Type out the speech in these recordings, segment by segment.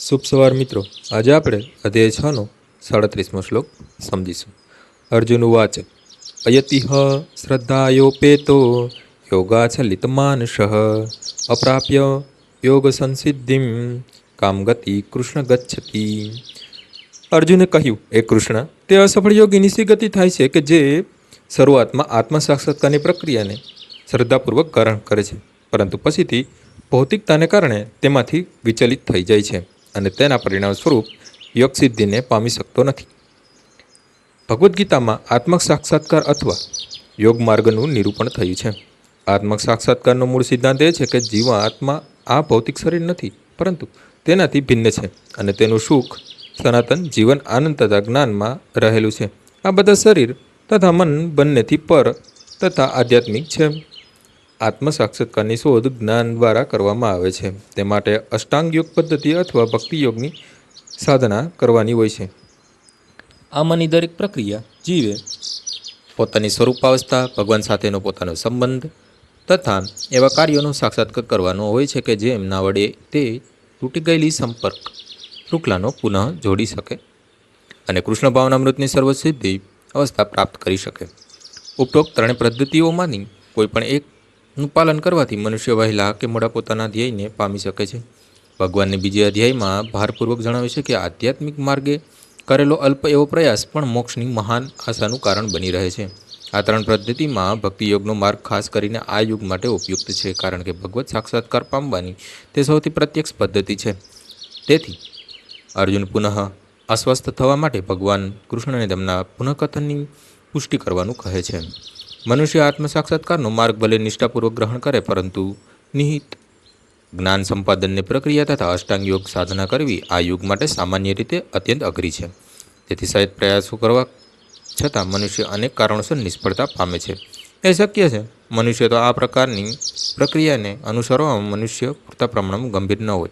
શુભ સવાર મિત્રો. આજે આપણે અધ્યાય છનો સાડત્રીસમો શ્લોક સમજીશું. અર્જુન વાચ અયતિહ શ્રદ્ધાયોપેતો યોગાચલિત માનસ અપ્રાપ્ય યોગ સંસિદ્ધિમ કામગતિ કૃષ્ણ ગચ્છતિ. અર્જુને કહ્યું એ કૃષ્ણ, તે અસફળ યોગીની સી ગતિ થાય છે કે જે શરૂઆતમાં આત્મ સાક્ષાત્કારની પ્રક્રિયાને શ્રદ્ધાપૂર્વક ગ્રહણ કરે છે, પરંતુ પછીથી ભૌતિકતાને કારણે તેમાંથી વિચલિત થઈ જાય છે. અને તેના પરિણામ સ્વરૂપ યોગ સિદ્ધિને પામી શકતો નથી. ભગવદ્ ગીતામાં આત્મક સાક્ષાત્કાર અથવા યોગ માર્ગનું નિરૂપણ થયું છે. આત્મક સાક્ષાત્કારનો મૂળ સિદ્ધાંત એ છે કે જીવા આત્મા આ ભૌતિક શરીર નથી, પરંતુ તેનાથી ભિન્ન છે અને તેનું સુખ, સનાતન જીવન, આનંદ તથા જ્ઞાનમાં રહેલું છે. આ બધા શરીર તથા મન બંનેથી પર તથા આધ્યાત્મિક છે. આત્મ સાક્ષાત્કારની શોધ જ્ઞાન દ્વારા કરવામાં આવે છે. તે માટે અષ્ટાંગ યોગ પદ્ધતિ અથવા ભક્તિ યોગની સાધના કરવાની હોય છે. આમાંની દરેક પ્રક્રિયા જીવે. પોતાની સ્વરૂપાવસ્થા ભગવાન સાથેનો પોતાનો સંબંધ તથા એવા કાર્યોનો સાક્ષાત્કાર કરવાનો હોય છે કે જેમના વડે તે તૂટી ગયેલી સંપર્ક શુક્લાનો પુનઃ જોડી શકે અને કૃષ્ણ ભાવનામૃતની સર્વસિદ્ધિ અવસ્થા પ્રાપ્ત કરી શકે. ઉપરોક્ત ત્રણેય પદ્ધતિઓમાંની કોઈ પણ એકનું પાલન કરવાથી મનુષ્ય વહેલા કે મોડા પોતાના ધ્યેયને પામી શકે છે. ભગવાનને બીજા અધ્યાયમાં ભારપૂર્વક જણાવે છે કે આધ્યાત્મિક માર્ગે કરેલો અલ્પ એવો પ્રયાસ પણ મોક્ષની મહાન આશાનું કારણ બની રહે છે. આ ત્રણ પદ્ધતિમાં ભક્તિ યોગનો માર્ગ ખાસ કરીને આ યુગ માટે ઉપયુક્ત છે, કારણ કે ભગવત સાક્ષાત્કાર પામવાની તે સૌથી પ્રત્યક્ષ પદ્ધતિ છે. તેથી, અર્જુન પુનઃ અસ્વસ્થ થવા માટે ભગવાન કૃષ્ણને તેમના પુનઃકથનની પુષ્ટિ કરવાનું કહે છે. મનુષ્ય આત્મ સાક્ષાત્કારનો માર્ગ ભલે નિષ્ઠાપૂર્વક ગ્રહણ કરે, પરંતુ નિહિત જ્ઞાન સંપાદનની પ્રક્રિયા તથા અષ્ટાંગ યોગ સાધના કરવી આ યુગ માટે સામાન્ય રીતે અત્યંત અઘરી છે. તેથી સહિત પ્રયાસો કરવા છતાં મનુષ્ય અનેક કારણોસર નિષ્ફળતા પામે છે. એ શક્ય છે. મનુષ્ય તો આ પ્રકારની પ્રક્રિયાને અનુસરવામાં મનુષ્ય પૂરતા પ્રમાણમાં ગંભીર ન હોય.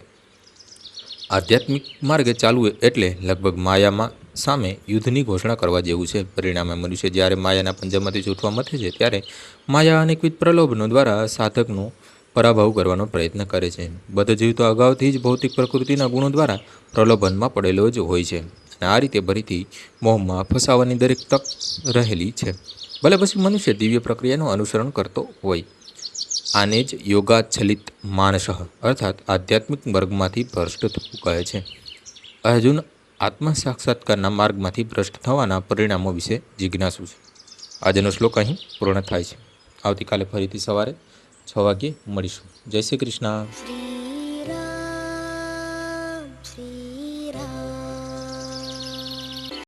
આધ્યાત્મિક માર્ગે ચાલવું એટલે લગભગ માયામાં સામે યુદ્ધની ઘોષણા કરવા જેવું છે. પરિણામે મનુષ્ય જ્યારે માયાના પંજામાંથી છૂટવા મથે છે, ત્યારે માયા અનેકવિધ પ્રલોભનો દ્વારા સાધકનો પરાભવ કરવાનો પ્રયત્ન કરે છે. બધો જીવ તો અગાઉથી જ ભૌતિક પ્રકૃતિના ગુણો દ્વારા પ્રલોભનમાં પડેલો જ હોય છે. અને આ રીતે ભરીથી મોહમાં ફસાવાની દરેક તક રહેલી છે. ભલે પછી મનુષ્ય દિવ્ય પ્રક્રિયાનું અનુસરણ કરતો હોય. આને જ યોગાચ્છલિત માનસ અર્થાત આધ્યાત્મિક વર્ગમાંથી ભ્રષ્ટ થવું કહે છે. અર્જુન આત્મ સાક્ષાત્કારના માર્ગમાંથી ભ્રષ્ટ થવાના પરિણામો વિશે જિજ્ઞાસુ છે. આજનો શ્લોક અહીં પૂર્ણ થાય છે. આવતીકાલે ફરીથી સવારે છ વાગ્યે મળીશું. જય શ્રી કૃષ્ણ.